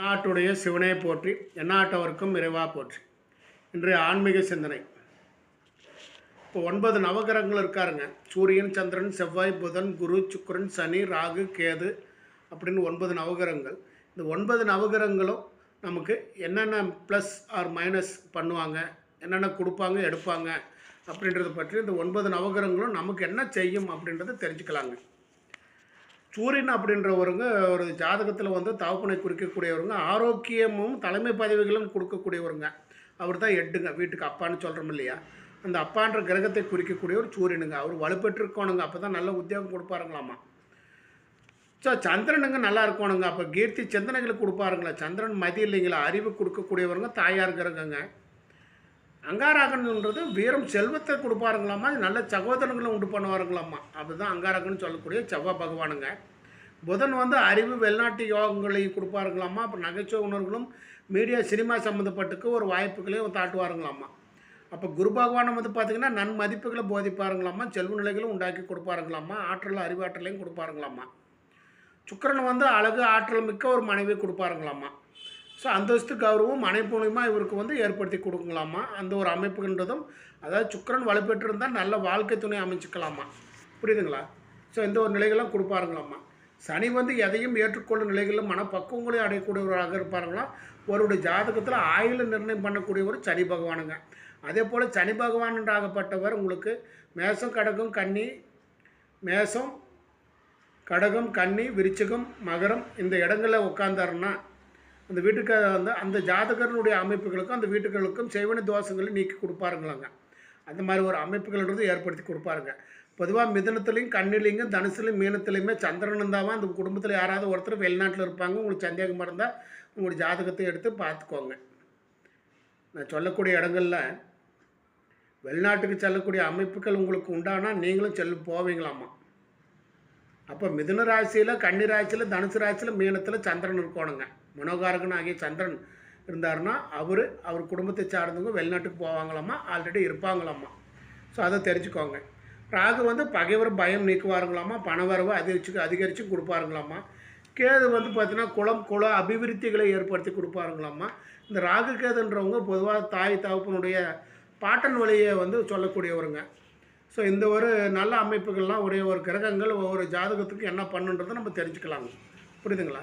நாட்டுடைய சிவனை போற்றி எந்நாட்டவருக்கும் இறைவா போற்றி. இன்றைய ஆன்மீக சிந்தனை. இப்போ ஒன்பது நவகிரகங்கள் இருக்காருங்க. சூரியன் சந்திரன் செவ்வாய் புதன் குரு சுக்கரன் சனி ராகு கேது அப்படின்னு ஒன்பது நவகிரகங்கள். இந்த ஒன்பது நவகிரகங்களும் நமக்கு என்னென்ன ப்ளஸ் ஆர் மைனஸ் பண்ணுவாங்க என்னென்ன கொடுப்பாங்க எடுப்பாங்க அப்படின்றத பற்றி இந்த ஒன்பது நவகிரகங்களும் நமக்கு என்ன செய்யும் அப்படின்றத தெரிஞ்சுக்கலாங்க. சூரியன் அப்படின்றவருங்க ஒரு ஜாதகத்தில் வந்து தகப்பனை குறிக்கக்கூடியவருங்க ஆரோக்கியமும் தலைமை பதவிகளும் கொடுக்கக்கூடியவருங்க. அவர் தான் எட்டுங்க வீட்டுக்கு அப்பான்னு சொல்கிறோம் இல்லையா? அந்த அப்பான்ற கிரகத்தை குறிக்கக்கூடிய ஒரு சூரியனுங்க. அவர் வலுப்பெற்றிருக்கணுங்க. அப்போ தான் நல்ல உத்தியோகம் கொடுப்பாருங்களாமா. ஸோ சந்திரனுங்க நல்லா இருக்கணுங்க. அப்போ கீர்த்தி சிந்தனைகளுக்கு கொடுப்பாருங்களா. சந்திரன் மதி இல்லைங்களா? அறிவு கொடுக்கக்கூடியவருங்க தாயார் கிரகங்க. அங்காராகன்ன்றது வீரம் செல்வத்தை கொடுப்பாருங்களாம்மா நல்ல சகோதரங்களும் உண்டு பண்ணுவாருங்களாம்மா. அதுதான் அங்காராகன் சொல்லக்கூடிய செவ்வாய் பகவானுங்க. புதன் வந்து அறிவு வெளிநாட்டு யோகங்களை கொடுப்பாருங்களாம்மா. அப்போ நகைச்சுவை உணர்வுகளும் மீடியா சினிமா சம்மந்தப்பட்டுக்கு ஒரு வாய்ப்புகளையும் தாட்டுவாருங்களாம்மா. அப்போ குரு பகவான் வந்து பார்த்திங்கன்னா நன்மதிப்புகளை போதிப்பாருங்களாம்மா. செல்வ நிலைகளும் உண்டாக்கி கொடுப்பாருங்களாம்மா. ஆற்றல் அறிவாற்றலையும் கொடுப்பாருங்களாம்மா. சுக்கரன் வந்து அழகு ஆற்றல் மிக்க ஒரு மனைவி கொடுப்பாருங்களாம்மா. ஸோ அந்தஸ்து கௌரவம் மனைவி மூலியமா இவருக்கு வந்து ஏற்படுத்தி கொடுக்கலாமா? அந்த ஒரு அமைப்புன்றதும் அதாவது சுக்கரன் வலுப்பெற்றிருந்தால் நல்ல வாழ்க்கை துணை அமைச்சுக்கலாமா புரியுதுங்களா? ஸோ இந்த ஒரு நிலைகள்லாம் கொடுப்பாருங்களாம்மா. சனி வந்து எதையும் ஏற்றுக்கொள்ளும் நிலைகளில் மனப்பக்குவங்களையும் அடையக்கூடியவராக இருப்பாருங்களாம் ஒருவருடைய ஜாதகத்தில் ஆயுள நிர்ணயம் பண்ணக்கூடியவர் சனி பகவானுங்க. அதே போல் சனி பகவான்ன்றாகப்பட்டவர் உங்களுக்கு மேசம் கடகம் கன்னி மேசம் கடகம் கன்னி விருச்சிகம் மகரம் இந்த இடங்களில் உட்காந்தாருன்னா அந்த வீட்டுக்கு வந்து அந்த ஜாதகர்களுடைய அமைப்புகளுக்கும் அந்த வீட்டுகளுக்கும் செய்வன தோஷங்களை நீக்கி கொடுப்பாருங்களாங்க. அந்த மாதிரி ஒரு அமைப்புகள்ன்றது ஏற்படுத்தி கொடுப்பாருங்க. பொதுவாக மிதனத்துலேயும் கண்ணிலையும் தனுசுலையும் மீனத்துலேயுமே சந்திரன் இருந்தால் அந்த குடும்பத்தில் யாராவது ஒருத்தர் வெளிநாட்டில் இருப்பாங்க. உங்களுக்கு சந்தேகமாக இருந்தால் உங்களுடைய ஜாதகத்தை எடுத்து பார்த்துக்கோங்க. நான் சொல்லக்கூடிய இடங்களில் வெளிநாட்டுக்கு செல்லக்கூடிய அமைப்புகள் உங்களுக்கு உண்டானால் நீங்களும் செல் போவீங்களாம்மா. அப்போ மிதுன ராசியில் கன்னி ராசியில் தனுசு ராசியில் மீனத்தில் சந்திரன் இருக்கணுங்க. மனோகாரகன் ஆகிய சந்திரன் இருந்தாருன்னா அவர் அவர் குடும்பத்தை சார்ந்தவங்க வெளிநாட்டுக்கு போவாங்களாம்மா? ஆல்ரெடி இருப்பாங்களாமா ஸோ அதை தெரிஞ்சுக்கோங்க. ராகு வந்து பகைவர் பயம் நீக்குவாருங்களாம்மா? பணவரவு அதிகரிச்சு அதிகரித்து கொடுப்பாருங்களாமா கேது வந்து பார்த்தீங்கன்னா குளம் குளம் அபிவிருத்திகளை ஏற்படுத்தி கொடுப்பாருங்களாம்மா? இந்த ராகு கேதுன்றவங்க பொதுவாக தாய் தகப்பனுடைய பாட்டன் வழியை வந்து சொல்லக்கூடியவருங்க. ஸோ இந்த ஒரு நல்ல அமைப்புகள்லாம் ஒரே ஒரு கிரகங்கள் ஒவ்வொரு ஜாதகத்துக்கு என்ன பண்ணுன்றதை நம்ம தெரிஞ்சுக்கலாங்க. புரியுதுங்களா?